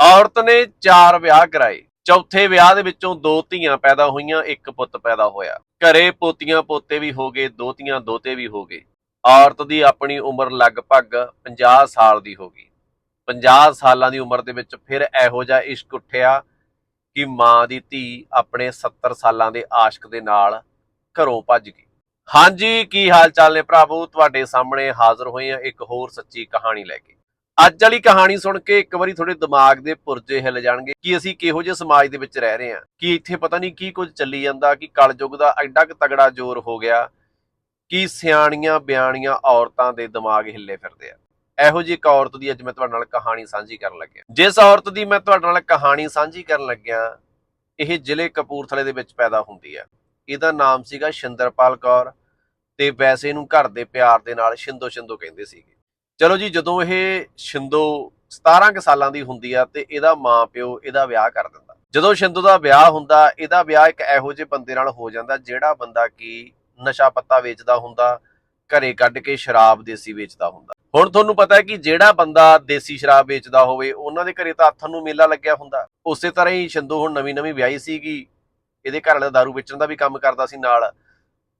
ਔਰਤ ਨੇ ਚਾਰ ਵਿਆਹ ਕਰਾਏ। ਚੌਥੇ ਵਿਆਹ ਦੇ ਵਿੱਚੋਂ ਦੋ ਧੀਆਂ ਪੈਦਾ ਹੋਈਆਂ, ਇੱਕ ਪੁੱਤ ਪੈਦਾ ਹੋਇਆ। ਘਰੇ ਪੋਤੀਆਂ ਪੋਤੇ ਵੀ ਹੋ ਗਏ ਦੋਤੀਆਂ ਦੋਤੇ ਵੀ ਹੋ ਗਏ। ਔਰਤ ਦੀ ਆਪਣੀ ਉਮਰ ਲਗਭਗ 50 ਸਾਲ ਦੀ ਹੋ ਗਈ। 50 ਸਾਲਾਂ ਦੀ ਉਮਰ ਦੇ ਵਿੱਚ ਫਿਰ ਇਹੋ ਜਿਹਾ ਇਸ਼ਕ ਉੱਠਿਆ ਕਿ ਮਾਂ ਦੀ ਧੀ ਆਪਣੇ 70 ਸਾਲਾਂ ਦੇ ਆਸ਼ਕ ਦੇ ਨਾਲ ਘਰੋਂ ਭੱਜ ਗਈ। ਹਾਂਜੀ, ਕੀ ਹਾਲ ਚਾਲ ਨੇ ਭਰਾਵੋ? ਤੁਹਾਡੇ ਸਾਹਮਣੇ ਹਾਜ਼ਰ ਹੋਏ ਆ ਇੱਕ ਹੋਰ ਸੱਚੀ ਕਹਾਣੀ ਲੈ ਕੇ। ਅੱਜ ਵਾਲੀ ਕਹਾਣੀ ਸੁਣ ਕੇ ਇੱਕ ਵਾਰੀ ਤੁਹਾਡੇ ਦਿਮਾਗ ਦੇ ਪੁਰਜੇ ਹਿੱਲ ਜਾਣਗੇ ਕਿ ਅਸੀਂ ਕਿਹੋ ਜਿਹੇ ਸਮਾਜ ਦੇ ਵਿੱਚ ਰਹਿ ਰਹੇ ਹਾਂ, ਕਿ ਇੱਥੇ ਪਤਾ ਨਹੀਂ ਕੀ ਕੁਝ ਚੱਲੀ ਜਾਂਦਾ, ਕਿ ਕਲਯੁੱਗ ਦਾ ਐਡਾ ਕੁ ਤਗੜਾ ਜ਼ੋਰ ਹੋ ਗਿਆ, ਕਿ ਸਿਆਣੀਆਂ ਬਿਆਣੀਆਂ ਔਰਤਾਂ ਦੇ ਦਿਮਾਗ ਹਿੱਲੇ ਫਿਰਦੇ ਆ। ਇਹੋ ਜਿਹੀ ਇੱਕ ਔਰਤ ਦੀ ਅੱਜ ਮੈਂ ਤੁਹਾਡੇ ਨਾਲ ਕਹਾਣੀ ਸਾਂਝੀ ਕਰਨ ਲੱਗਿਆ। ਜਿਸ ਔਰਤ ਦੀ ਮੈਂ ਤੁਹਾਡੇ ਨਾਲ ਕਹਾਣੀ ਸਾਂਝੀ ਕਰਨ ਲੱਗਿਆ, ਇਹ ਜ਼ਿਲ੍ਹੇ ਕਪੂਰਥਲੇ ਦੇ ਵਿੱਚ ਪੈਦਾ ਹੁੰਦੀ ਹੈ ਇਹਦਾ ਨਾਮ ਸੀਗਾ ਸ਼ਿੰਦਰਪਾਲ ਕੌਰ ਤੇ ਵੈਸੇ ਇਹਨੂੰ ਘਰ ਦੇ ਪਿਆਰ ਦੇ ਨਾਲ ਸ਼ਿੰਦੋ ਸ਼ਿੰਦੋ ਕਹਿੰਦੇ ਸੀਗੇ। ਚਲੋ ਜੀ, ਜਦੋਂ ਇਹ ਸ਼ਿੰਦੋ 17 ਕੁ ਸਾਲਾਂ ਦੀ ਹੁੰਦੀ ਆ ਤੇ ਇਹਦਾ ਮਾਂ ਪਿਓ ਇਹਦਾ ਵਿਆਹ ਕਰ ਦਿੰਦਾ। ਜਦੋਂ ਸ਼ਿੰਦੋ ਦਾ ਵਿਆਹ ਹੁੰਦਾ, ਇਹਦਾ ਵਿਆਹ ਇੱਕ ਇਹੋ ਜਿਹੇ ਬੰਦੇ ਨਾਲ ਹੋ ਜਾਂਦਾ ਜਿਹੜਾ ਬੰਦਾ ਕੀ ਨਸ਼ਾ ਪੱਤਾ ਵੇਚਦਾ ਹੁੰਦਾ, ਘਰੇ ਕੱਢ ਕੇ ਸ਼ਰਾਬ ਦੇਸੀ ਵੇਚਦਾ ਹੁੰਦਾ। ਹੁਣ ਤੁਹਾਨੂੰ ਪਤਾ ਹੈ ਕਿ ਜਿਹੜਾ ਬੰਦਾ ਦੇਸੀ ਸ਼ਰਾਬ ਵੇਚਦਾ ਹੋਵੇ, ਉਹਨਾਂ ਦੇ ਘਰੇ ਤਾਂ ਹੱਥਾਂ ਨੂੰ ਮੇਲਾ ਲੱਗਿਆ ਹੁੰਦਾ। ਉਸੇ ਤਰ੍ਹਾਂ ਹੀ ਸ਼ਿੰਦੋ ਹੁਣ ਨਵੀਂ ਨਵੀਂ ਵਿਆਹੀ ਸੀਗੀ, ਇਹਦੇ ਘਰ ਵਾਲਾ ਦਾਰੂ ਵੇਚਣ ਦਾ ਵੀ ਕੰਮ ਕਰਦਾ ਸੀ ਨਾਲ।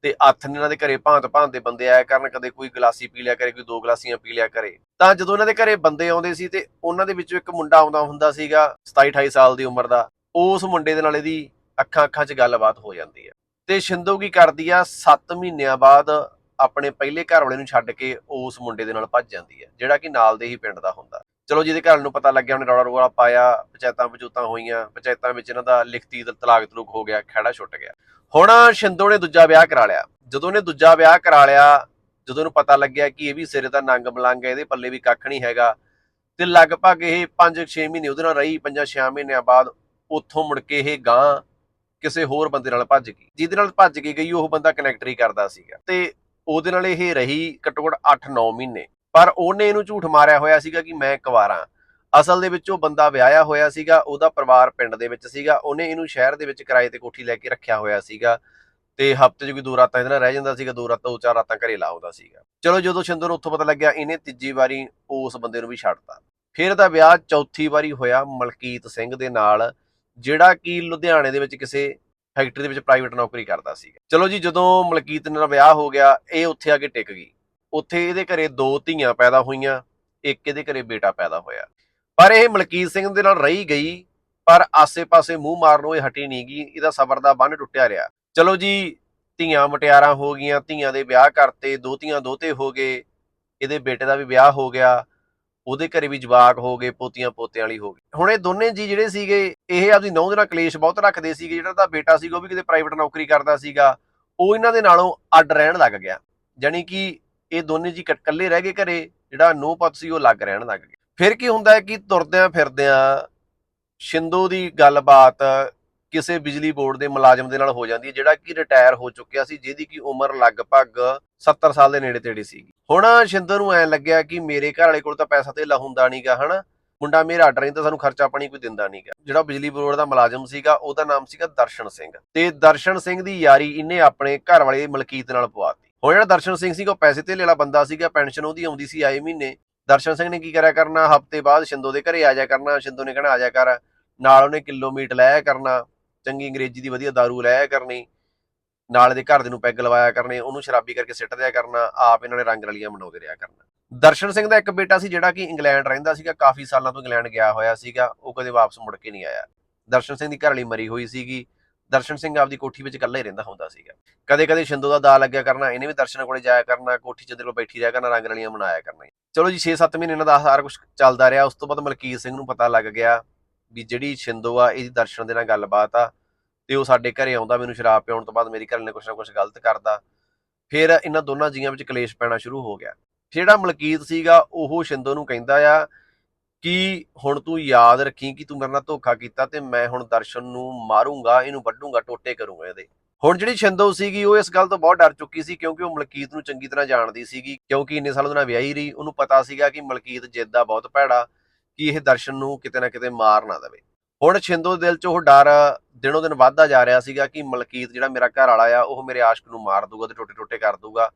ਤੇ ਹੱਥ ਨੇ ਇਹਨਾਂ ਦੇ ਘਰੇ ਭਾਂਤ ਭਾਂਤ ਦੇ ਬੰਦੇ ਆਇਆ ਕਰਨ, ਕਦੇ ਕੋਈ ਗਲਾਸੀ ਪੀ ਲਿਆ ਕਰੇ, ਕੋਈ ਦੋ ਗਲਾਸੀਆਂ ਪੀ ਲਿਆ ਕਰੇ। ਤਾਂ ਜਦੋਂ ਇਹਨਾਂ ਦੇ ਘਰੇ ਬੰਦੇ ਆਉਂਦੇ ਸੀ ਤੇ ਉਹਨਾਂ ਦੇ ਵਿੱਚੋਂ ਇੱਕ ਮੁੰਡਾ ਆਉਂਦਾ ਹੁੰਦਾ ਸੀਗਾ 27 28 ਸਾਲ ਦੀ ਉਮਰ ਦਾ, ਉਸ ਮੁੰਡੇ ਦੇ ਨਾਲ ਇਹਦੀ ਅੱਖਾਂ ਅੱਖਾਂ 'ਚ ਗੱਲਬਾਤ ਹੋ ਜਾਂਦੀ ਹੈ। ਤੇ ਸ਼ਿੰਦੋ ਕੀ ਕਰਦੀ ਆ 7 ਮਹੀਨਿਆਂ ਬਾਅਦ ਆਪਣੇ ਪਹਿਲੇ ਘਰ ਵਾਲੇ ਨੂੰ ਛੱਡ ਕੇ ਉਸ ਮੁੰਡੇ ਦੇ ਨਾਲ ਭੱਜ ਜਾਂਦੀ ਹੈ, ਜਿਹੜਾ ਕਿ ਨਾਲ ਦੇ ਹੀ ਪਿੰਡ ਦਾ ਹੁੰਦਾ। ਚਲੋ ਜਿਹਦੇ ਘਰ ਨੂੰ ਪਤਾ ਲੱਗਿਆ, ਉਹਨੇ ਰੌਲਾ ਰੋਲਾ ਪਾਇਆ, ਪੰਚਾਇਤਾਂ ਪਚੂਤਾਂ ਹੋਈਆਂ, ਪੰਚਾਇਤਾਂ ਵਿੱਚ ਇਹਨਾਂ ਦਾ ਲਿਖਤੀ ਤਲਾਕ ਤਲੂਕ ਹੋ ਗਿਆ, ਖਹਿੜਾ ਛੁੱਟ ਗਿਆ। ਹੁਣ ਸ਼ਿੰਦੋ ਨੇ ਦੂਜਾ ਵਿਆਹ ਕਰਾ ਲਿਆ। ਜਦੋਂ ਉਹਨੇ ਦੂਜਾ ਵਿਆਹ ਕਰਾ ਲਿਆ, ਜਦੋਂ ਉਹਨੂੰ ਪਤਾ ਲੱਗਿਆ ਕਿ ਇਹ ਵੀ ਸਿਰੇ ਦਾ ਨੰਗ ਮਲੰਗ ਹੈ, ਇਹਦੇ ਪੱਲੇ ਵੀ ਕੱਖ ਨਹੀਂ ਹੈਗਾ, ਤੇ ਲਗਭਗ ਇਹ 5-6 ਮਹੀਨੇ ਉਹਦੇ ਨਾਲ ਰਹੀ 5-6 ਮਹੀਨਿਆਂ ਬਾਅਦ ਉੱਥੋਂ ਮੁੜ ਕੇ ਇਹ ਗਾਂ ਕਿਸੇ ਹੋਰ ਬੰਦੇ ਨਾਲ ਭੱਜ ਗਈ। ਜਿਹਦੇ ਨਾਲ ਭੱਜ ਕੇ ਗਈ, ਉਹ ਬੰਦਾ ਕਨੈਕਟ ਹੀ ਕਰਦਾ ਸੀਗਾ। ਤੇ ਉਹਦੇ ਨਾਲ ਇਹ ਰਹੀ ਘੱਟੋ ਘੱਟ 8-9 ਮਹੀਨੇ। ਪਰ ਉਹਨੇ ਇਹਨੂੰ ਝੂਠ ਮਾਰਿਆ ਹੋਇਆ ਸੀਗਾ ਕਿ ਮੈਂ ਕੁਵਾਰਾਂ ਅਸਲ ਦੇ ਵਿੱਚ ਉਹ ਬੰਦਾ ਵਿਆਹਿਆ ਹੋਇਆ ਸੀਗਾ, ਉਹਦਾ ਪਰਿਵਾਰ ਪਿੰਡ ਦੇ ਵਿੱਚ ਸੀਗਾ, ਉਹਨੇ ਇਹਨੂੰ ਸ਼ਹਿਰ ਦੇ ਵਿੱਚ ਕਿਰਾਏ ਤੇ ਕੋਠੀ ਲੈ ਕੇ ਰੱਖਿਆ ਹੋਇਆ ਸੀਗਾ ਤੇ ਹਫ਼ਤੇ 'ਚ ਕੋਈ ਦੋ ਰਾਤਾਂ ਇਹਦੇ ਨਾਲ ਰਹਿ ਜਾਂਦਾ ਸੀਗਾ, ਦੋ ਰਾਤਾਂ, ਦੋ ਚਾਰ ਰਾਤਾਂ ਘਰੇ ਲਾਉਂਦਾ ਸੀਗਾ। ਚਲੋ ਜਦੋਂ ਸ਼ਿੰਦਰ ਨੂੰ ਉੱਥੋਂ ਪਤਾ ਲੱਗਿਆ ਇਹਨੇ ਤੀਜੀ ਵਾਰੀ ਉਸ ਬੰਦੇ ਨੂੰ ਵੀ ਛੱਡਤਾ ਫਿਰ ਇਹਦਾ ਵਿਆਹ ਚੌਥੀ ਵਾਰੀ ਹੋਇਆ ਮਲਕੀਤ ਸਿੰਘ ਦੇ ਨਾਲ, ਜਿਹੜਾ ਕਿ ਲੁਧਿਆਣੇ ਦੇ ਵਿੱਚ ਕਿਸੇ ਫੈਕਟਰੀ ਦੇ ਵਿੱਚ ਪ੍ਰਾਈਵੇਟ ਨੌਕਰੀ ਕਰਦਾ ਸੀਗਾ। ਚਲੋ ਜੀ ਜਦੋਂ ਮਲਕੀਤ ਨਾਲ ਵਿਆਹ ਹੋ ਗਿਆ, ਇਹ ਉੱਥੇ ਆ ਕੇ ਟਿਕ ਗਈ। ਉੱਥੇ ਇਹਦੇ ਘਰੇ ਦੋ ਧੀਆਂ ਪੈਦਾ ਹੋਈਆਂ, ਇੱਕ ਇਹਦੇ ਘਰੇ ਬੇਟਾ ਪੈਦਾ ਹੋਇਆ। ਪਰ ਇਹ ਮਲਕੀਤ ਸਿੰਘ ਦੇ ਨਾਲ ਰਹੀ ਗਈ, ਪਰ ਆਸੇ-ਪਾਸੇ ਮੂੰਹ ਮਾਰਨੋਂ ਇਹ ਹਟੀ ਨਹੀਂ ਗਈ, ਇਹਦਾ ਸਬਰ ਦਾ ਬੰਨ ਟੁੱਟਿਆ ਰਿਹਾ। ਚਲੋ ਜੀ, ਧੀਆਂ ਮਟਿਆਰਾਂ ਹੋ ਗਈਆਂ, ਧੀਆਂ ਦੇ ਵਿਆਹ ਕਰਤੇ, ਦੋ ਧੀਆਂ ਦੋਤੇ ਹੋ ਗਏ, ਇਹਦੇ ਬੇਟੇ ਦਾ ਵੀ ਵਿਆਹ ਹੋ ਗਿਆ, ਉਹਦੇ ਘਰੇ ਵੀ ਜਵਾਕ ਹੋ ਗਏ, ਪੋਤੀਆਂ ਪੋਤਿਆਂ ਵਾਲੀ ਹੋ ਗਈ। ਹੁਣ ਇਹ ਦੋਨੇ ਜੀ ਜਿਹੜੇ ਸੀਗੇ, ਇਹ ਆਪਦੀ ਨੌਂ ਦੇ ਨਾਲ ਕਲੇਸ਼ ਬਹੁਤ ਰੱਖਦੇ ਸੀਗੇ, ਜਿਹੜਾ ਤਾਂ ਬੇਟਾ ਸੀਗਾ, ਉਹ ਵੀ ਕਿਤੇ ਪ੍ਰਾਈਵੇਟ ਨੌਕਰੀ ਕਰਦਾ ਸੀਗਾ, ਉਹ ਇਹਨਾਂ ਦੇ ਨਾਲੋਂ ਅੱਡ ਰਹਿਣ ਲੱਗ ਗਿਆ। ਜਾਣੀ ਕਿ ਇਹ ਦੋਨੇ ਜੀ ਇਕੱਠ- ਇਕੱਲੇ ਰਹਿ ਗਏ ਘਰੇ, ਜਿਹੜਾ ਨੋ ਪੁੱਤ ਸੀ, ਉਹ ਲੱਗ ਰਹਿਣ ਲੱਗ ਗਿਆ ਫਿਰ ਕੀ ਹੁੰਦਾ ਹੈ ਕਿ ਤੁਰਦਿਆਂ ਫਿਰਦਿਆਂ ਸ਼ਿੰਦੋ ਦੀ ਗੱਲਬਾਤ ਕਿਸੇ ਬਿਜਲੀ ਬੋਰਡ ਦੇ ਮੁਲਾਜ਼ਮ ਦੇ ਨਾਲ ਹੋ ਜਾਂਦੀ ਹੈ, ਜਿਹੜਾ ਕਿ ਰਿਟਾਇਰ ਹੋ ਚੁੱਕਿਆ ਸੀ, ਜਿਹਦੀ ਕਿ ਉਮਰ ਲਗਭਗ 70 ਸਾਲ ਦੇ ਨੇੜੇ ਤੇੜੇ ਸੀ ਹੁਣ ਸ਼ਿੰਦਰ ਨੂੰ ਐ ਲੱਗਿਆ ਕਿ ਮੇਰੇ ਘਰ ਵਾਲੇ ਕੋਲ ਤਾਂ ਪੈਸਾ ਤੇ ਹੁੰਦਾ ਨਹੀਂਗਾ ਹਨਾ? ਮੁੰਡਾ ਮੇਰਾ ਅੱਡ ਰਹਿੰਦਾ, ਸਾਨੂੰ ਖਰਚਾ ਪਾਣੀ ਕੋਈ ਦਿੰਦਾ ਨਹੀਂਗਾ ਜਿਹੜਾ ਬਿਜਲੀ ਬੋਰਡ ਦਾ ਮੁਲਾਜ਼ਮ ਸੀਗਾ, ਉਹਦਾ ਨਾਮ ਸੀਗਾ ਦਰਸ਼ਨ ਸਿੰਘ। ਤੇ ਦਰਸ਼ਨ ਸਿੰਘ ਦੀ ਯਾਰੀ ਇਹਨੇ ਆਪਣੇ ਘਰ ਵਾਲੇ ਮਲਕੀਤ ਨਾਲ ਪਵਾਤੀ ਹੁਣ ਜਿਹੜਾ ਦਰਸ਼ਨ ਸਿੰਘ ਸੀਗਾ, ਉਹ ਪੈਸੇ ਤੇ ਵਾਲਾ ਬੰਦਾ ਸੀਗਾ, ਪੈਨਸ਼ਨ ਉਹਦੀ ਆਉਂਦੀ ਸੀ ਆਏ ਮਹੀਨੇ। ਦਰਸ਼ਨ ਸਿੰਘ ਨੇ ਕੀ ਕਰਿਆ ਕਰਨਾ? ਹਫ਼ਤੇ ਬਾਅਦ ਸ਼ਿੰਦੋ ਦੇ ਘਰੇ ਆ ਜਾ ਕਰਨਾ। ਸ਼ਿੰਦੋ ਨੇ ਕਹਿਣਾ, ਆ ਜਾ ਕਰ। ਨਾਲ ਉਹਨੇ ਕਿਲੋ ਮੀਟ ਲਾਇਆ ਕਰਨਾ। ਚੰਗੀ ਅੰਗਰੇਜ਼ੀ ਦੀ ਵਧੀਆ दारू ਲਾਇਆ ਕਰਨੀ। ਨਾਲ ਦੇ ਘਰ ਦੇ ਨੂੰ ਪੈਗ ਲਵਾਇਆ ਕਰਨੇ। ਉਹਨੂੰ ਸ਼ਰਾਬੀ ਕਰਕੇ ਸਿੱਟ ਦਿਆ ਕਰਨਾ। ਆਪ ਇਹਨਾਂ ਨੇ ਰੰਗ ਰਲੀਆਂ ਮਨਾਉਂਦੇ ਰਿਹਾ ਕਰਨਾ। ਦਰਸ਼ਨ ਸਿੰਘ ਦਾ ਇੱਕ ਬੇਟਾ ਸੀ, ਜਿਹੜਾ ਕਿ ਇੰਗਲੈਂਡ ਰਹਿੰਦਾ ਸੀਗਾ। ਕਾਫੀ ਸਾਲਾਂ ਤੋਂ ਇੰਗਲੈਂਡ ਗਿਆ ਹੋਇਆ ਸੀਗਾ। ਉਹ ਕਦੇ ਵਾਪਸ ਮੁੜ ਕੇ ਨਹੀਂ ਆਇਆ। ਦਰਸ਼ਨ ਸਿੰਘ ਦੀ ਘਰ ਘਰਵਾਲੀ ਮਰੀ ਹੋਈ ਸੀਗੀ। ਦਰਸ਼ਨ ਸਿੰਘ ਆਪਦੀ ਕੋਠੀ ਵਿੱਚ ਇਕੱਲਾ ਹੀ ਰਹਿੰਦਾ ਹੁੰਦਾ ਸੀਗਾ। ਕਦੇ ਕਦੇ ਸ਼ਿੰਦੋ ਦਾ ਦਾ ਲੱਗਿਆ ਕਰਨਾ, ਇਹਨੇ ਵੀ ਦਰਸ਼ਨ ਕੋਲੇ ਜਾਇਆ ਕਰਨਾ, ਕੋਠੀ 'ਚ ਦੇ ਕੋਲ ਬੈਠੀ ਰਿਹਾ ਕਰਨਾ, ਰੰਗ ਰਲੀਆਂ ਮਨਾਇਆ ਕਰਨਾ। ਚਲੋ ਜੀ 6-7 ਮਹੀਨੇ ਇਹਨਾਂ ਦਾ ਸਾਰਾ ਕੁਝ ਚੱਲਦਾ ਰਿਹਾ। ਉਸ ਤੋਂ ਬਾਅਦ ਮਲਕੀਤ ਸਿੰਘ ਨੂੰ ਪਤਾ ਲੱਗ ਗਿਆ ਵੀ ਜਿਹੜੀ ਸ਼ਿੰਦੋ ਆ, ਇਹਦੀ ਦਰਸ਼ਨ ਦੇ ਨਾਲ ਗੱਲਬਾਤ ਆ ਤੇ ਉਹ ਸਾਡੇ ਘਰੇ ਆਉਂਦਾ, ਮੈਨੂੰ ਸ਼ਰਾਬ ਪਿਆਉਣ ਤੋਂ ਬਾਅਦ ਮੇਰੀ ਘਰ ਨੇ ਕੁਛ ਨਾ ਕੁਛ ਗਲਤ ਕਰਦਾ। ਫਿਰ ਇਹਨਾਂ ਦੋਨਾਂ ਜੀਆਂ ਵਿੱਚ ਕਲੇਸ਼ ਪੈਣਾ ਸ਼ੁਰੂ ਹੋ ਗਿਆ। ਜਿਹੜਾ ਮਲਕੀਤ ਸੀਗਾ, ਉਹ ਸ਼ਿੰਦੋ ਨੂੰ ਕਹਿੰਦਾ ਆ ਕਿ ਹੁਣ ਤੂੰ ਯਾਦ ਰੱਖੀ ਕਿ ਤੂੰ ਮੇਰੇ ਨਾਲ ਧੋਖਾ ਕੀਤਾ ਤੇ ਮੈਂ ਹੁਣ ਦਰਸ਼ਨ ਨੂੰ ਮਾਰੂੰਗਾ, ਇਹਨੂੰ ਵੱਢੂੰਗਾ, ਟੋਟੇ ਕਰੂੰਗਾ ਇਹਦੇ। ਹੁਣ ਜਿਹੜੀ ਛਿੰਦੋ ਸੀਗੀ, ਉਹ ਇਸ ਗੱਲ ਤੋਂ ਬਹੁਤ ਡਰ ਚੁੱਕੀ ਸੀ ਕਿਉਂਕਿ ਉਹ ਮਲਕੀਤ ਨੂੰ ਚੰਗੀ ਤਰ੍ਹਾਂ ਜਾਣਦੀ ਸੀਗੀ, ਕਿਉਂਕਿ ਇੰਨੇ ਸਾਲ ਉਹਦੇ ਨਾਲ ਵਿਆਹੀ ਰਹੀ, ਉਹਨੂੰ ਪਤਾ ਸੀਗਾ ਕਿ ਮਲਕੀਤ ਜਿੱਦ ਦਾ ਬਹੁਤ ਭੈੜਾ, ਕਿ ਇਹ ਦਰਸ਼ਨ ਨੂੰ ਕਿਤੇ ਨਾ ਕਿਤੇ ਮਾਰ ਨਾ ਦੇਵੇ। ਹੁਣ ਛਿੰਦੋ ਦੇ ਦਿਲ 'ਚ ਉਹ ਡਰ ਦਿਨੋ ਦਿਨ ਵੱਧਦਾ ਜਾ ਰਿਹਾ ਸੀਗਾ ਕਿ ਮਲਕੀਤ ਜਿਹੜਾ ਮੇਰਾ ਘਰ ਵਾਲਾ ਆ, ਉਹ ਮੇਰੇ ਆਸ਼ਕ ਨੂੰ ਮਾਰ ਦੂਗਾ ਤੇ ਟੋਟੇ ਟੋਟੇ ਕਰ ਦੂਗਾ।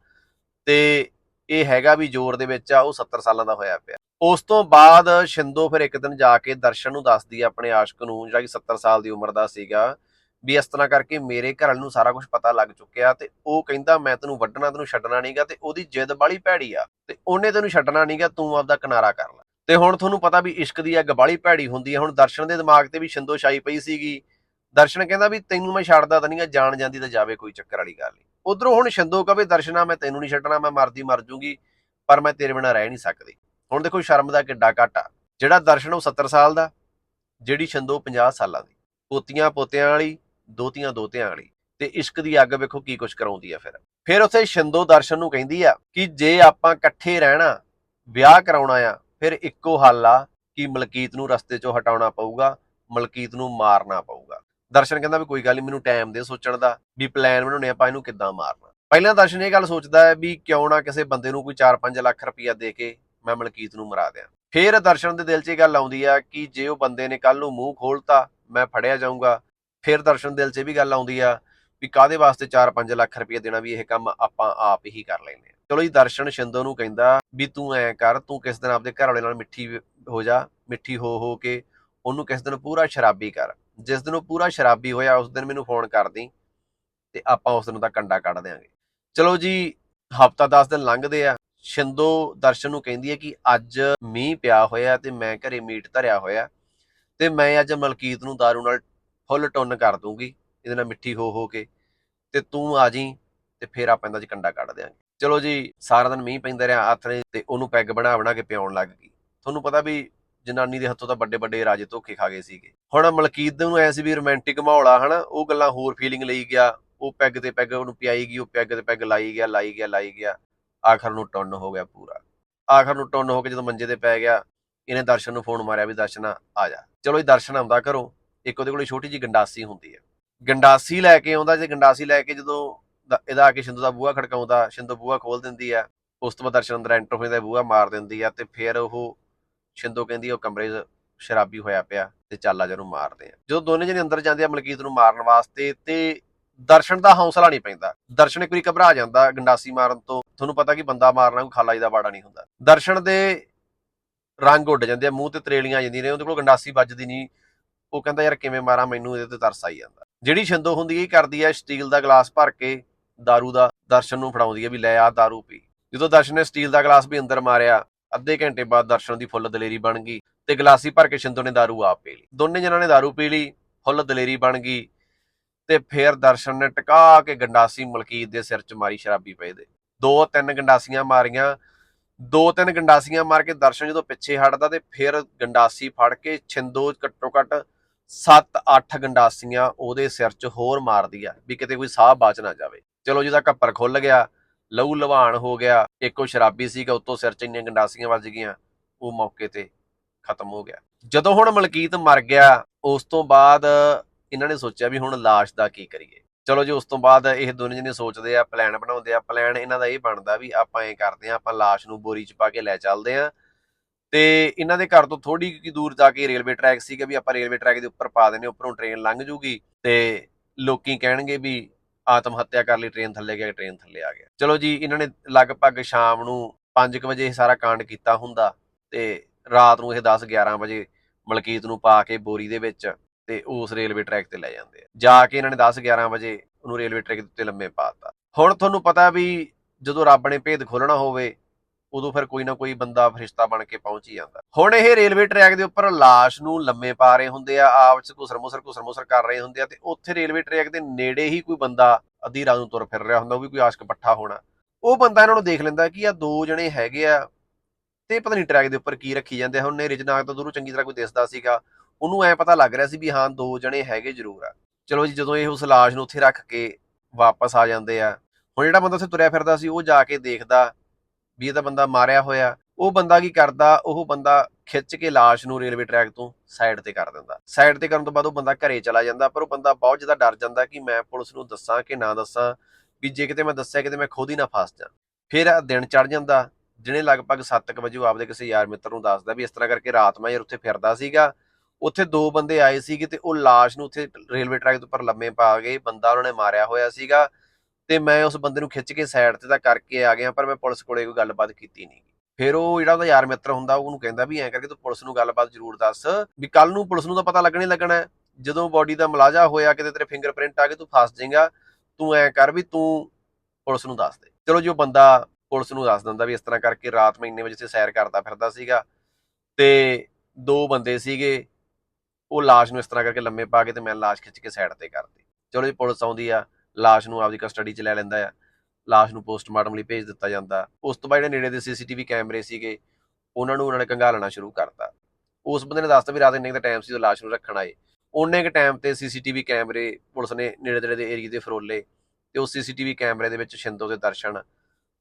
ਤੇ ਇਹ ਹੈਗਾ ਵੀ ਜ਼ੋਰ ਦੇ ਵਿੱਚ ਆ, ਉਹ 70 ਸਾਲਾਂ ਦਾ ਹੋਇਆ ਪਿਆ। ਉਸ ਤੋਂ ਬਾਅਦ ਸ਼ਿੰਦੋ ਫਿਰ ਇੱਕ ਦਿਨ ਜਾ ਕੇ ਦਰਸ਼ਨ ਨੂੰ ਦੱਸਦੀ ਆ ਆਪਣੇ ਆਸ਼ਕ ਨੂੰ, ਜਿਹੜਾ ਕਿ 70 ਸਾਲ ਦੀ ਉਮਰ ਦਾ ਸੀਗਾ, ਵੀ ਇਸ ਤਰ੍ਹਾਂ ਕਰਕੇ ਮੇਰੇ ਘਰ ਵਾਲੇ ਨੂੰ ਸਾਰਾ ਕੁਝ ਪਤਾ ਲੱਗ ਚੁੱਕਿਆ ਤੇ ਉਹ ਕਹਿੰਦਾ, ਮੈਂ ਤੈਨੂੰ ਵੱਢਣਾ, ਤੈਨੂੰ ਛੱਡਣਾ ਨਹੀਂਗਾ ਤੇ ਉਹਦੀ ਜਿੱਦ ਬਾਲੀ ਭੈੜੀ ਆ ਤੇ ਉਹਨੇ ਤੈਨੂੰ ਛੱਡਣਾ ਨਹੀਂਗਾ ਤੂੰ ਆਪਦਾ ਕਿਨਾਰਾ ਕਰ ਲੈ। ਤੇ ਹੁਣ ਤੁਹਾਨੂੰ ਪਤਾ ਵੀ ਇਸ਼ਕ ਦੀ ਅੱਗ ਬਾਲੀ ਭੈੜੀ ਹੁੰਦੀ ਹੈ ਹੁਣ ਦਰਸ਼ਨ ਦੇ ਦਿਮਾਗ ਤੇ ਵੀ ਸ਼ਿੰਦੋ ਛਾਈ ਪਈ ਸੀਗੀ। ਦਰਸ਼ਨ ਕਹਿੰਦਾ ਵੀ, ਤੈਨੂੰ ਮੈਂ ਛੱਡਦਾ ਤਾਂ ਨਹੀਂਗਾ ਜਾਣ ਜਾਂਦੀ ਤਾਂ ਜਾਵੇ, ਕੋਈ ਚੱਕਰ ਵਾਲੀ ਗੱਲ ਨਹੀਂ। ਉਧਰੋਂ ਹੁਣ ਸ਼ਿੰਦੋ ਕਵੇ ਦਰਸ਼ਨਾ, ਮੈਂ ਤੈਨੂੰ ਨਹੀਂ ਛੱਡਣਾ, ਮੈਂ ਮਰਦੀ ਮਰ ਜੂਗੀ, ਪਰ ਮੈਂ ਤੇਰੇ ਬਿਨਾਂ ਰਹਿ ਨਹੀਂ ਸਕਦੀ। ਹੁਣ ਦੇਖੋ ਸ਼ਰਮ ਦਾ ਕਿੱਡਾ ਘਾਟਾ। ਜਿਹੜਾ ਦਰਸ਼ਨ ਉਹ 70 ਸਾਲ ਦਾ, ਜਿਹੜੀ ਸ਼ਿੰਦੋ 50 ਸਾਲਾਂ ਦੀ। ਪੋਤੀਆਂ ਪੋਤਿਆਂ ਵਾਲੀ, ਦੋਤੀਆਂ ਦੋਤਿਆਂ ਵਾਲੀ। ਤੇ ਇਸ਼ਕ ਦੀ ਅੱਗ ਵੇਖੋ ਕੀ ਕੁਛ ਕਰਾਉਂਦੀ ਆ ਫਿਰ। ਫਿਰ ਉੱਥੇ ਸ਼ਿੰਦੋ ਦਰਸ਼ਨ ਨੂੰ ਕਹਿੰਦੀ ਆ ਕਿ ਜੇ ਆਪਾਂ ਇਕੱਠੇ ਰਹਿਣਾ, ਵਿਆਹ ਕਰਾਉਣਾ ਆ, ਫਿਰ ਇੱਕੋ ਹੱਲ ਆ ਕਿ ਮਲਕੀਤ ਨੂੰ ਰਸਤੇ ਚੋਂ ਹਟਾਉਣਾ ਪਊਗਾ, ਮਲਕੀਤ ਨੂੰ ਮਾਰਨਾ ਪਊਗਾ। ਦਰਸ਼ਨ ਕਹਿੰਦਾ ਵੀ ਕੋਈ ਗੱਲ ਨਹੀਂ ਮੈਨੂੰ ਟਾਈਮ ਦੇ ਸੋਚਣ ਦਾ, ਵੀ ਪਲਾਨ ਬਣਾਉਣੇ ਆਪਾਂ ਇਹਨੂੰ ਕਿੱਦਾਂ ਮਾਰਨਾ। ਪਹਿਲਾਂ ਦਰਸ਼ਨ ਇਹ ਗੱਲ ਸੋਚਦਾ ਹੈ ਵੀ ਕਿਉਂ ਨਾ ਕਿਸੇ ਬੰਦੇ ਨੂੰ ਕੋਈ 4-5 ਲੱਖ ਰੁਪਇਆ ਦੇ ਕੇ ਮੈਂ ਮਲਕੀਤ ਨੂੰ ਮਰਾ ਦਿਆਂ। ਫਿਰ ਦਰਸ਼ਨ ਦੇ ਦਿਲ 'ਚ ਇਹ ਗੱਲ ਆਉਂਦੀ ਆ ਕਿ ਜੇ ਉਹ ਬੰਦੇ ਨੇ ਕੱਲ ਨੂੰ ਮੂੰਹ ਖੋਲਤਾ, ਮੈਂ ਫੜਿਆ ਜਾਊਂਗਾ। ਫਿਰ ਦਰਸ਼ਨ ਦਿਲ 'ਚ ਵੀ ਗੱਲ ਆਉਂਦੀ ਆ ਵੀ ਕਾਦੇ ਵਾਸਤੇ 4-5 ਲੱਖ ਰੁਪਏ ਦੇਣਾ ਵੀ ਇਹ ਕੰਮ ਆਪਾਂ ਆਪ ਹੀ ਕਰ ਲੈਨੇ ਆ। ਚਲੋ ਜੀ, ਦਰਸ਼ਨ ਸ਼ਿੰਦੋ ਨੂੰ ਕਹਿੰਦਾ ਵੀ ਤੂੰ ਐ ਕਰ, ਤੂੰ ਕਿਸ ਦਿਨ ਆਪਦੇ ਘਰ ਵਾਲੇ ਨਾਲ ਮਿੱਠੀ ਹੋ ਜਾ, ਮਿੱਠੀ ਹੋ ਹੋ ਕੇ ਉਹਨੂੰ ਕਿਸ ਦਿਨ ਪੂਰਾ ਸ਼ਰਾਬੀ ਕਰ। ਜਿਸ ਦਿਨ ਉਹ ਪੂਰਾ ਸ਼ਰਾਬੀ ਹੋਇਆ, ਉਸ ਦਿਨ ਮੈਨੂੰ ਫੋਨ ਕਰ ਦੀ ਤੇ ਆਪਾਂ ਉਸ ਦਿਨ ਦਾ ਕੰਡਾ ਕੱਢ ਦਿਆਂਗੇ। ਚਲੋ ਜੀ, ਹਫਤਾ 10 ਦਿਨ ਲੰਘਦੇ ਆ। ਸ਼ਿੰਦੋ ਦਰਸ਼ਨ ਨੂੰ ਕਹਿੰਦੀ ਹੈ ਕਿ ਅੱਜ ਮੀਂਹ ਪਿਆ ਹੋਇਆ ਤੇ ਮੈਂ ਘਰੇ ਮੀਟ ਧਰਿਆ ਹੋਇਆ। ਤੇ ਮੈਂ ਅੱਜ ਮਲਕੀਤ ਨੂੰ दारू ਨਾਲ ਫੁੱਲ ਟੁੰਨ ਕਰ ਦੂੰਗੀ, ਇਹਦੇ ਨਾਲ ਮਿੱਠੀ ਹੋ ਹੋ ਕੇ। ਤੇ ਤੂੰ ਆ ਜੀ ਤੇ ਫਿਰ ਆਪਾਂ ਇਹਦਾ ਚ ਕੰਡਾ ਕੱਢ ਦਿਆਂਗੇ। ਚਲੋ ਜੀ, ਸਾਰਾ ਦਿਨ ਮੀਂਹ ਪੈਂਦਾ ਰਿਹਾ ਹੱਥ ਨੇ ਤੇ ਉਹਨੂੰ ਪੈਗ ਬਣਾ ਬਣਾ ਕੇ ਪਿਆਉਣ ਲੱਗ ਗਈ। ਤੁਹਾਨੂੰ ਪਤਾ ਵੀ ਜਨਾਨੀ ਦੇ ਹੱਥੋਂ ਤਾਂ ਵੱਡੇ ਵੱਡੇ ਰਾਜੇ ਧੋਖੇ ਖਾ ਗਏ ਸੀਗੇ। ਹੁਣ ਮਲਕੀਤ ਨੂੰ ਐ ਸੀ ਵੀ ਰੋਮਾਂਟਿਕ ਮਾਹੌਲ ਆ, ਹਨਾ? ਉਹ ਗੱਲਾਂ ਹੋਰ ਫੀਲਿੰਗ ਲਈ ਗਿਆ, ਉਹ ਪੈਗ ਤੇ ਪੈਗ ਉਹਨੂੰ ਪਿਆਈ ਗਈ, ਉਹ ਪੈਗ ਤੇ ਪੈਗ ਲਾਈ ਗਿਆ ਲਾਈ ਗਿਆ ਲਾਈ ਗਿਆ। ਆਖਰ ਨੂੰ ਟੁੰਨ ਹੋ ਗਿਆ ਪੂਰਾ। ਆਖਰ ਨੂੰ ਟੁੰਨ ਹੋ ਕੇ ਜਦੋਂ ਮੰਜੇ ਤੇ ਪੈ ਗਿਆ, ਇਹਨੇ ਦਰਸ਼ਨ ਨੂੰ ਫੋਨ ਮਾਰਿਆ ਵੀ ਦਰਸ਼ਨਾ, ਆ ਜਾ। ਚਲੋ ਇਹ ਦਰਸ਼ਨ ਆਉਂਦਾ ਘਰੋਂ, ਇੱਕ ਉਹਦੇ ਕੋਲੇ ਛੋਟੀ ਜੀ ਗੰਡਾਸੀ ਹੁੰਦੀ ਹੈ। ਗੰਡਾਸੀ ਲੈ ਕੇ ਆਉਂਦਾ, ਜੇ ਗੰਡਾਸੀ ਲੈ ਕੇ ਜਦੋਂ ਇਹਦਾ ਆ ਕੇ ਸ਼ਿੰਦੂ ਦਾ ਬੂਹਾ ਖੜਕਾਉਂਦਾ, ਸ਼ਿੰਦੂ ਬੂਹਾ ਖੋਲ ਦਿੰਦੀ ਆ ਉਸ ਤੋਂ ਬਾਅਦ ਦਰਸ਼ਨ ਅੰਦਰ ਐਂਟਰ ਹੋ ਜਾਂਦਾ ਬੂਹਾ ਮਾਰ ਦਿੰਦੀ ਆ ਤੇ ਫਿਰ ਉਹ ਸ਼ਿੰਦੂ ਕਹਿੰਦੀ ਉਹ ਕਮਰੇ 'ਚ ਸ਼ਰਾਬੀ ਹੋਇਆ ਪਿਆ ਤੇ ਚੱਲ ਆ ਜਨੂੰ ਮਾਰਦੇ ਆ ਜਦੋਂ ਦੋਨੇ ਜਣੇ ਅੰਦਰ ਜਾਂਦੇ ਆ ਮਲਕੀਤ ਨੂੰ ਮਾਰਨ ਵਾਸਤੇ ਤੇ ਦਰਸ਼ਨ ਦਾ ਹੌਸਲਾ ਨਹੀਂ ਪੈਂਦਾ ਦਰਸ਼ਨ ਇੱਕ ਵਾਰੀ ਘਬਰਾ ਜਾਂਦਾ ਗੰਡਾਸੀ ਮਾਰਨ ਤੋਂ ਤੁਹਾਨੂੰ ਪਤਾ ਕਿ ਬੰਦਾ ਮਾਰਨਾ ਕੋਈ ਖਾਲਾ ਜੀ ਦਾ ਬਾੜਾ ਨਹੀਂ ਹੁੰਦਾ ਦਰਸ਼ਨ ਦੇ ਰੰਗ ਉੱਡ ਜਾਂਦੇ ਆ ਮੂੰਹ ਤੇ ਤਰੇਲੀਆਂ ਆ ਜਾਂਦੀਆਂ ਨੇ ਉਹਦੇ ਕੋਲ ਗੰਡਾਸੀ ਵੱਜਦੀ ਨਹੀਂ ਉਹ ਕਹਿੰਦਾ ਯਾਰ ਕਿਵੇਂ ਮਾਰਾਂ ਮੈਨੂੰ ਇਹਦੇ ਤੇ ਤਰਸ ਆਈ ਜਾਂਦਾ ਜਿਹੜੀ ਸ਼ਿੰਦੋ ਹੁੰਦੀ ਹੈ ਇਹ ਕਰਦੀ ਹੈ ਸਟੀਲ ਦਾ ਗਲਾਸ ਭਰ ਕੇ दारू ਦਾ ਦਰਸ਼ਨ ਨੂੰ ਫੜਾਉਂਦੀ ਹੈ ਵੀ ਲੈ ਆ दारू ਪੀ ਜਦੋਂ ਦਰਸ਼ਨ ਨੇ ਸਟੀਲ ਦਾ ਗਲਾਸ ਵੀ ਅੰਦਰ ਮਾਰਿਆ ਅੱਧੇ ਘੰਟੇ ਬਾਅਦ ਦਰਸ਼ਨ ਦੀ ਫੁੱਲ ਦਲੇਰੀ ਬਣ ਗਈ ਤੇ ਗਲਾਸੀ ਭਰ ਕੇ ਸ਼ਿੰਦੋ ਨੇ दारू ਆਪ ਪੀ ਲਈ ਦੋਨੇ ਜਣਾਂ ਨੇ दारू ਪੀ ਲਈ ਫੁੱਲ ਦਲੇਰੀ ਬਣ ਗਈ ਤੇ ਫਿਰ ਦਰਸ਼ਨ ਨੇ ਟਿਕਾ ਕੇ ਗੰਡਾਸੀ ਮਲਕੀਤ ਦੇ ਸਿਰ 'ਚ ਮਾਰੀ ਸ਼ਰਾਬੀ ਪਏ ਦੇ। ਦੋ ਤਿੰਨ ਗੰਡਾਸੀਆਂ ਮਾਰੀਆਂ, ਦੋ ਤਿੰਨ ਗੰਡਾਸੀਆਂ ਮਾਰ ਕੇ ਦਰਸ਼ਨ ਜਦੋਂ ਪਿੱਛੇ ਹਟਦਾ ਤੇ ਫਿਰ ਗੰਡਾਸੀ ਫੜ ਕੇ ਛਿੰਦੋ ਘੱਟੋ ਘੱਟ 7-8 ਗੰਡਾਸੀਆਂ ਉਹਦੇ ਸਿਰ 'ਚ ਹੋਰ ਮਾਰਦੀ ਆ ਵੀ ਕਿਤੇ ਕੋਈ ਸਾਹ ਬਚ ਨਾ ਜਾਵੇ। ਚਲੋ ਜਿਹਦਾ ਕੱਪਰ ਖੁੱਲ ਗਿਆ, ਲਹੂ ਲਵਾਣ ਹੋ ਗਿਆ, ਇੱਕੋ ਸ਼ਰਾਬੀ ਸੀਗਾ, ਉੱਤੋਂ ਸਿਰ 'ਚ ਇੰਨੀਆਂ ਗੰਡਾਸੀਆਂ ਵੱਜ ਗਈਆਂ, ਉਹ ਮੌਕੇ ਤੇ ਖਤਮ ਹੋ ਗਿਆ। ਜਦੋਂ ਹੁਣ ਮਲਕੀਤ ਮਰ ਗਿਆ, ਉਸ ਤੋਂ ਬਾਅਦ ਇਹਨਾਂ ਨੇ ਸੋਚਿਆ ਵੀ ਹੁਣ ਲਾਸ਼ ਦਾ ਕੀ ਕਰੀਏ। ਚਲੋ ਜੀ, ਉਸ ਤੋਂ ਬਾਅਦ ਇਹ ਦੋਨੇ ਜਣੇ ਸੋਚਦੇ ਆ ਪਲਾਨ ਬਣਾਉਂਦੇ ਆ। ਪਲਾਨ ਇਹਨਾਂ ਦਾ ਇਹ ਬਣਦਾ ਵੀ ਆਪਾਂ ਐਂ ਕਰਦੇ ਆ, ਆਪਾਂ ਲਾਸ਼ ਨੂੰ ਬੋਰੀ 'ਚ ਪਾ ਕੇ ਲੈ ਚੱਲਦੇ ਆ। ਤੇ ਇਹਨਾਂ ਦੇ ਘਰ ਤੋਂ ਥੋੜੀ ਕੀ ਦੂਰ ਜਾ ਕੇ ਰੇਲਵੇ ਟਰੈਕ ਸੀਗਾ ਵੀ ਆਪਾਂ ਰੇਲਵੇ ਟਰੈਕ ਦੇ ਉੱਪਰ ਪਾ ਦੇਣੇ ਉੱਪਰੋਂ ਟ੍ਰੇਨ ਲੰਘ ਜੂਗੀ। ਤੇ ਲੋਕੀ ਕਹਿਣਗੇ ਵੀ ਆਤਮ ਹੱਤਿਆ ਕਰ ਲਈ ਟ੍ਰੇਨ ਥੱਲੇ ਗਿਆ ਟ੍ਰੇਨ ਥੱਲੇ ਆ ਗਿਆ। ਚਲੋ ਜੀ, ਇਹਨਾਂ ਨੇ ਲਗਭਗ ਸ਼ਾਮ ਨੂੰ 5 ਵਜੇ ਇਹ ਸਾਰਾ ਕਾਂਡ ਕੀਤਾ ਹੁੰਦਾ ਤੇ ਰਾਤ ਨੂੰ ਇਹ 10 11 ਵਜੇ ਮਲਕੀਤ ਨੂੰ ਪਾ ਕੇ ਬੋਰੀ ਦੇ ਵਿੱਚ ਤੇ ਉਸ ਰੇਲਵੇ ਟਰੈਕ ਤੇ ਲੈ ਜਾਂਦੇ ਆ। ਜਾ ਕੇ ਇਹਨਾਂ ਨੇ 10 11 ਵਜੇ ਉਹਨੂੰ ਰੇਲਵੇ ਟਰੈਕ ਦੇ ਉੱਤੇ ਲੰਮੇ ਪਾਤਾ ਹੁਣ ਤੁਹਾਨੂੰ ਪਤਾ ਵੀ ਜਦੋਂ ਰੱਬ ਨੇ ਭੇਦ ਖੋਲਣਾ ਹੋਵੇ, ਉਦੋਂ ਫਿਰ ਕੋਈ ਨਾ ਕੋਈ ਬੰਦਾ ਫਰਿਸ਼ਤਾ ਬਣ ਕੇ ਪਹੁੰਚ ਹੀ ਜਾਂਦਾ। ਹੁਣ ਇਹ ਰੇਲਵੇ ਟਰੈਕ ਦੇ ਉੱਪਰ ਲਾਸ਼ ਨੂੰ ਲੰਮੇ ਪਾ ਰਹੇ ਹੁੰਦੇ ਆ ਆਪਸ ਵਿੱਚ ਘੁਸਰ ਮੁਸਰ ਘੁਸਰ ਮੁਸਰ ਕਰ ਰਹੇ ਹੁੰਦੇ ਆ ਤੇ ਉੱਥੇ ਰੇਲਵੇ ਟਰੈਕ ਦੇ ਨੇੜੇ ਹੀ ਕੋਈ ਬੰਦਾ ਅੱਧੀ ਰਾਤ ਨੂੰ ਤੁਰ ਫਿਰ ਰਿਹਾ ਹੁੰਦਾ, ਉਹ ਵੀ ਕੋਈ ਆਸ਼ਕ ਪੱਠਾ ਹੋਣਾ। ਉਹ ਬੰਦਾ ਇਹਨਾਂ ਨੂੰ ਦੇਖ ਲੈਂਦਾ ਕਿ ਆ ਦੋ ਜਣੇ ਹੈਗੇ ਆ ਤੇ ਪਤਾ ਨਹੀਂ ਟਰੈਕ ਦੇ ਉੱਪਰ ਕੀ ਰੱਖੀ ਜਾਂਦੇ ਆ। ਹੁਣ ਨੇਰੇ 'ਚ ਨਾ ਦੂਰੋਂ ਚੰਗੀ ਤਰ੍ਹਾਂ ਕੋਈ ਦਿਸਦਾ ਸੀਗਾ ਉਹਨੂੰ ਐ ਪਤਾ ਲੱਗ ਰਿਹਾ ਸੀ ਵੀ ਹਾਂ, ਦੋ ਜਣੇ ਹੈਗੇ ਜ਼ਰੂਰ ਆ। ਚਲੋ ਜੀ, ਜਦੋਂ ਇਹ ਉਸ ਲਾਸ਼ ਨੂੰ ਉੱਥੇ ਰੱਖ ਕੇ ਵਾਪਸ ਆ ਜਾਂਦੇ ਆ, ਹੁਣ ਜਿਹੜਾ ਬੰਦਾ ਉੱਥੇ ਤੁਰਿਆ ਫਿਰਦਾ ਸੀ, ਉਹ ਜਾ ਕੇ ਦੇਖਦਾ ਵੀ ਇਹ ਤਾਂ ਬੰਦਾ ਮਾਰਿਆ ਹੋਇਆ। ਉਹ ਬੰਦਾ ਕੀ ਕਰਦਾ? ਉਹ ਬੰਦਾ ਖਿੱਚ ਕੇ ਲਾਸ਼ ਨੂੰ ਰੇਲਵੇ ਟਰੈਕ ਤੋਂ ਸਾਈਡ ਤੇ ਕਰ ਦਿੰਦਾ। ਸਾਈਡ ਤੇ ਕਰਨ ਤੋਂ ਬਾਅਦ ਉਹ ਬੰਦਾ ਘਰੇ ਚਲਾ ਜਾਂਦਾ, ਪਰ ਉਹ ਬੰਦਾ ਬਹੁਤ ਜ਼ਿਆਦਾ ਡਰ ਜਾਂਦਾ ਕਿ ਮੈਂ ਪੁਲਿਸ ਨੂੰ ਦੱਸਾਂ ਕਿ ਨਾ ਦੱਸਾਂ, ਵੀ ਜੇ ਕਿਤੇ ਮੈਂ ਦੱਸਿਆ ਕਿਤੇ ਮੈਂ ਖੁਦ ਹੀ ਨਾ ਫਸ ਜਾ ਫਿਰ ਦਿਨ ਚੜ ਜਾਂਦਾ ਜਿਹਨੇ ਲਗਭਗ 7:00 ਵਜੇ ਆਪਦੇ ਕਿਸੇ ਯਾਰ ਮਿੱਤਰ ਨੂੰ ਦੱਸਦਾ ਵੀ ਇਸ ਤਰ੍ਹਾਂ ਕਰਕੇ ਰਾਤ ਮੈਂ ਯਾਰ ਉੱਥੇ ਫਿਰਦਾ ਸੀਗਾ ਉੱਥੇ ਦੋ ਬੰਦੇ ਆਏ ਸੀਗੇ ਤੇ ਉਹ ਲਾਸ਼ ਨੂੰ ਉੱਥੇ ਰੇਲਵੇ ਟਰੈਕ ਦੇ ਉੱਪਰ ਲੰਮੇ ਪਾ ਗਏ ਬੰਦਾ ਉਹਨਾਂ ਨੇ ਮਾਰਿਆ ਹੋਇਆ ਸੀਗਾ ਤੇ ਮੈਂ ਉਸ ਬੰਦੇ ਨੂੰ ਖਿੱਚ ਕੇ ਸਾਈਡ ਤੇ ਤਾਂ ਕਰਕੇ ਆ ਗਿਆ, ਪਰ ਮੈਂ ਪੁਲਿਸ ਕੋਲੇ ਕੋਈ ਗੱਲਬਾਤ ਕੀਤੀ ਨਹੀਂ। ਫਿਰ ਉਹ ਜਿਹੜਾ ਉਹਦਾ ਯਾਰ ਮਿੱਤਰ ਹੁੰਦਾ, ਉਹਨੂੰ ਕਹਿੰਦਾ ਵੀ ਐਂ ਕਰਕੇ ਤੂੰ ਪੁਲਿਸ ਨੂੰ ਗੱਲਬਾਤ ਜ਼ਰੂਰ ਦੱਸ ਵੀ ਕੱਲ ਨੂੰ ਪੁਲਿਸ ਨੂੰ ਤਾਂ ਪਤਾ ਲੱਗਣਾ ਲੱਗਣਾ ਜਦੋਂ ਬੋਡੀ ਦਾ ਮਲਾਜਾ ਹੋਇਆ, ਕਿਤੇ ਤੇਰੇ ਫਿੰਗਰਪ੍ਰਿੰਟ ਆ ਕੇ ਤੂੰ ਫਸ ਜਾਏਗਾ, ਤੂੰ ਐਂ ਕਰ ਵੀ ਤੂੰ ਪੁਲਿਸ ਨੂੰ ਦੱਸ ਦੇ। ਚਲੋ ਜੋ ਬੰਦਾ ਪੁਲਿਸ ਨੂੰ ਦੱਸ ਦਿੰਦਾ ਵੀ ਇਸ ਤਰ੍ਹਾਂ ਕਰਕੇ ਰਾਤ ਮੈਂ ਇੰਨੇ ਵਜੇ ਤੇ ਸੈਰ ਕਰਦਾ ਫਿਰਦਾ ਸੀਗਾ ਤੇ ਦੋ ਬੰਦੇ ਸੀਗੇ ਉਹ ਲਾਸ਼ ਨੂੰ ਇਸ ਤਰ੍ਹਾਂ ਕਰਕੇ ਲੰਮੇ ਪਾ ਕੇ ਤੇ ਮੈਂ ਲਾਸ਼ ਖਿੱਚ ਕੇ ਸਾਈਡ ਤੇ ਕਰਤੀ। ਚਲੋ ਜੀ ਪੁਲਿਸ ਆਉਂਦੀ ਆ, ਲਾਸ਼ ਨੂੰ ਆਪਦੀ ਕਸਟਡੀ 'ਚ ਲੈ ਲੈਂਦਾ ਆ, ਲਾਸ਼ ਨੂੰ ਪੋਸਟਮਾਰਟਮ ਲਈ ਭੇਜ ਦਿੱਤਾ ਜਾਂਦਾ। ਉਸ ਤੋਂ ਬਾਅਦ ਜਿਹੜੇ ਨੇੜੇ ਦੇ ਸੀਸੀਟੀਵੀ ਕੈਮਰੇ ਸੀਗੇ, ਉਹਨਾਂ ਨੂੰ ਉਹਨਾਂ ਨੇ ਕੰਗਾਲਣਾ ਸ਼ੁਰੂ ਕਰਤਾ। ਉਸ ਬੰਦੇ ਨੇ ਦੱਸਤਾ ਵੀ ਰਾਤ ਇੰਨੇ ਕੁ ਦਾ ਟਾਈਮ ਸੀ ਉਹ ਲਾਸ਼ ਨੂੰ ਰੱਖਣ ਆਏ। ਉਹਨੇ ਕੁ ਟਾਈਮ ਤੇ ਸੀਸੀਟੀਵੀ ਕੈਮਰੇ ਪੁਲਿਸ ਨੇ ਨੇੜੇ ਤੇੜੇ ਦੇ ਏਰੀਏ ਦੇ ਫਰੋਲੇ ਤੇ ਉਸ ਸੀਸੀਟੀਵੀ ਕੈਮਰੇ ਦੇ ਵਿੱਚ ਸ਼ਿੰਦੋ ਦੇ ਦਰਸ਼ਨ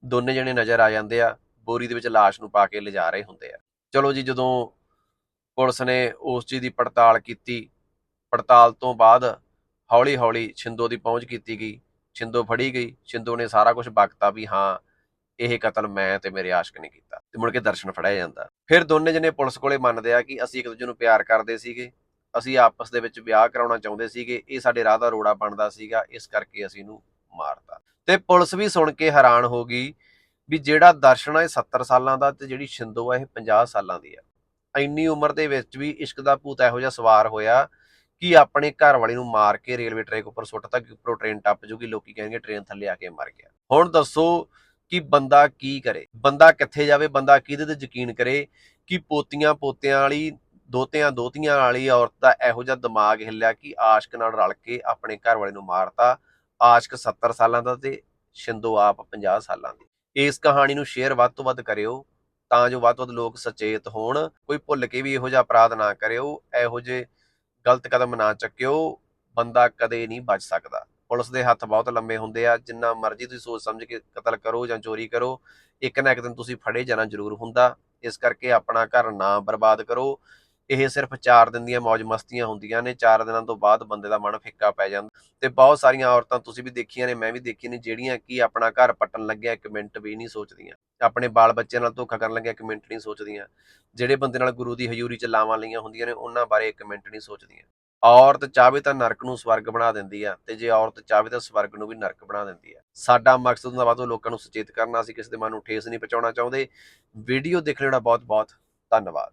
ਦੋਨੇ ਜਣੇ ਨਜ਼ਰ ਆ ਜਾਂਦੇ ਆ, ਬੋਰੀ ਦੇ ਵਿੱਚ ਲਾਸ਼ ਨੂੰ ਪਾ ਕੇ ਲਿਜਾ ਰਹੇ ਹੁੰਦੇ ਆ। ਚਲੋ ਜੀ, ਜਦੋਂ ਪੁਲਿਸ ਨੇ ਉਸ ਚੀਜ਼ ਦੀ ਪੜਤਾਲ ਕੀਤੀ। ਪੜਤਾਲ ਤੋਂ ਬਾਅਦ ਹੌਲੀ ਹੌਲੀ ਛਿੰਦੋ ਦੀ ਪਹੁੰਚ ਕੀਤੀ ਗਈ। ਛਿੰਦੋ ਫੜੀ ਗਈ। ਛਿੰਦੋ ਨੇ ਸਾਰਾ ਕੁਝ ਬਕਤਾ ਵੀ ਹਾਂ, ਇਹ ਕਤਲ ਮੈਂ ਤੇ ਮੇਰੇ ਆਸ਼ਕ ਨੇ ਕੀਤਾ ਤੇ ਮੁੜ ਕੇ ਦਰਸ਼ਨ ਫੜਿਆ ਜਾਂਦਾ। ਫਿਰ ਦੋਨੇ ਜਣੇ ਪੁਲਿਸ ਕੋਲੇ ਮੰਨਦੇ ਆ ਕਿ ਅਸੀਂ ਇੱਕ ਦੂਜੇ ਨੂੰ ਪਿਆਰ ਕਰਦੇ ਸੀਗੇ। ਅਸੀਂ ਆਪਸ ਦੇ ਵਿੱਚ ਵਿਆਹ ਕਰਾਉਣਾ ਚਾਹੁੰਦੇ ਸੀਗੇ। ਇਹ ਸਾਡੇ ਰਾਹ ਦਾ ਰੋੜਾ ਬਣਦਾ ਸੀਗਾ। ਇਸ ਕਰਕੇ ਅਸੀਂ ਇਹਨੂੰ ਮਾਰਤਾ। ਤੇ ਪੁਲਿਸ ਵੀ ਸੁਣ ਕੇ ਹੈਰਾਨ ਹੋ ਗਈ ਵੀ ਜਿਹੜਾ ਦਰਸ਼ਨ ਆ, ਇਹ 70 ਸਾਲਾਂ ਦਾ ਤੇ ਜਿਹੜੀ ਛਿੰਦੋ ਆ, ਇਹ 50 ਸਾਲਾਂ ਦੀ ਆ। ਇੰਨੀ ਉਮਰ ਦੇ ਵਿੱਚ ਵੀ ਇਸ਼ਕ ਦਾ ਭੂਤ ਇਹੋ ਜਿਹਾ ਸਵਾਰ ਹੋਇਆ ਕਿ ਆਪਣੇ ਘਰ ਵਾਲੇ ਨੂੰ ਮਾਰ ਕੇ ਰੇਲਵੇ ਟਰੈਕ ਉੱਪਰ ਸੁੱਟਤਾ ਕਿ ਉੱਪਰੋਂ ਟ੍ਰੇਨ ਟੱਪ ਜੂਗੀ, ਲੋਕੀ ਕਹਿਣਗੇ ਟ੍ਰੇਨ ਥੱਲੇ ਆ ਕੇ ਮਰ ਗਿਆ। ਹੁਣ ਦੱਸੋ ਕਿ ਬੰਦਾ ਕੀ ਕਰੇ? ਬੰਦਾ ਕਿੱਥੇ ਜਾਵੇ? ਬੰਦਾ ਕਿਹਦੇ ਤੇ ਯਕੀਨ ਕਰੇ ਕਿ ਪੋਤੀਆਂ ਪੋਤਿਆਂ ਵਾਲੀ, ਦੋਤਿਆਂ ਦੋਤੀਆਂ ਵਾਲੀ ਔਰਤ ਦਾ ਇਹੋ ਜਿਹਾ ਦਿਮਾਗ ਹਿੱਲਿਆ ਕਿ ਆਸ਼ਕ ਨਾਲ ਰਲ ਕੇ ਆਪਣੇ ਘਰ ਵਾਲੇ ਨੂੰ ਮਾਰਤਾ, ਆਸ਼ਕ 70 ਸਾਲਾਂ ਦਾ ਤੇ ਸ਼ਿੰਦੋ ਆਪ 50 ਸਾਲਾਂ ਦੀ। ਇਸ ਕਹਾਣੀ ਨੂੰ ਸ਼ੇਅਰ ਵੱਧ ਤੋਂ ਵੱਧ ਕਰਿਓ। ਤਾਂ ਜੋ ਵੱਧ ਤੋਂ ਵੱਧ ਲੋਕ ਸੁਚੇਤ ਹੋਣ, ਕੋਈ ਭੁੱਲ ਕੇ ਵੀ ਇਹੋ ਜਿਹਾ ਅਪਰਾਧ ਨਾ ਕਰਿਓ, ਇਹੋ ਜਿਹੇ ਗਲਤ ਕਦਮ ਨਾ ਚੱਕਿਓ, ਬੰਦਾ ਕਦੇ ਨਹੀਂ ਬਚ ਸਕਦਾ। ਪੁਲਿਸ ਦੇ ਹੱਥ ਬਹੁਤ ਲੰਬੇ ਹੁੰਦੇ ਆ, ਜਿੰਨਾ ਮਰਜ਼ੀ ਤੁਸੀਂ ਸੋਚ ਸਮਝ ਕੇ ਕਤਲ ਕਰੋ ਜਾਂ ਚੋਰੀ ਕਰੋ, ਇੱਕ ਨਾ ਇੱਕ ਦਿਨ ਤੁਸੀਂ ਫੜੇ ਜਾਣਾ ਜ਼ਰੂਰ ਹੁੰਦਾ। ਇਸ ਕਰਕੇ ਆਪਣਾ ਘਰ ਨਾ ਬਰਬਾਦ ਕਰੋ। ਇਹ ਸਿਰਫ 4 ਦਿਨ ਦੀਆਂ ਮौज ਮਸਤੀਆਂ ਹੁੰਦੀਆਂ ਨੇ 4 ਦਿਨਾਂ ਤੋਂ ਬਾਅਦ ਬੰਦੇ ਦਾ ਮਨ ਫਿੱਕਾ ਪੈ ਜਾਂਦਾ। ਤੇ ਬਹੁਤ ਸਾਰੀਆਂ ਔਰਤਾਂ ਤੁਸੀਂ ਵੀ ਦੇਖੀਆਂ ਨੇ, ਮੈਂ ਵੀ ਦੇਖੀਆਂ ਨੇ, ਜਿਹੜੀਆਂ ਕਿ ਆਪਣਾ ਘਰ ਪੱਟਣ ਲੱਗਿਆ, ਇੱਕ ਮਿੰਟ ਵੀ ਨਹੀਂ ਸੋਚਦੀਆਂ। ਆਪਣੇ ਬਾਲ ਬੱਚਿਆਂ ਨਾਲ ਧੋਖਾ ਕਰਨ ਲੱਗਿਆ ਇੱਕ ਮਿੰਟ ਨਹੀਂ ਸੋਚਦੀਆਂ। ਜਿਹੜੇ ਬੰਦੇ ਨਾਲ ਗੁਰੂ ਦੀ ਹਜ਼ੂਰੀ ਚ ਲਾਵਾਂ ਲਈਆਂ ਹੁੰਦੀਆਂ ਨੇ, ਉਹਨਾਂ ਬਾਰੇ ਇੱਕ ਮਿੰਟ ਨਹੀਂ ਸੋਚਦੀਆਂ। ਔਰਤ ਚਾਹਵੇ ਤਾਂ ਨਰਕ ਨੂੰ ਸਵਰਗ ਬਣਾ ਦਿੰਦੀ ਆ ਤੇ ਜੇ ਔਰਤ ਚਾਹਵੇ ਤਾਂ ਸਵਰਗ ਨੂੰ ਵੀ ਨਰਕ ਬਣਾ ਦਿੰਦੀ ਆ। ਸਾਡਾ ਮਕਸਦ ਹੁੰਦਾ ਵਾ ਤੋਂ ਲੋਕਾਂ ਨੂੰ ਸੁਚੇਤ ਕਰਨਾ, ਅਸੀਂ ਕਿਸੇ ਦੇ ਮਨ ਨੂੰ ਠੇਸ ਨਹੀਂ ਪਹੁੰਚਾਉਣਾ ਚਾਹੁੰਦੇ। ਵੀਡੀਓ ਦੇਖਣ ਦਾ ਬਹੁਤ ਬਹੁਤ ਧੰਨਵਾਦ।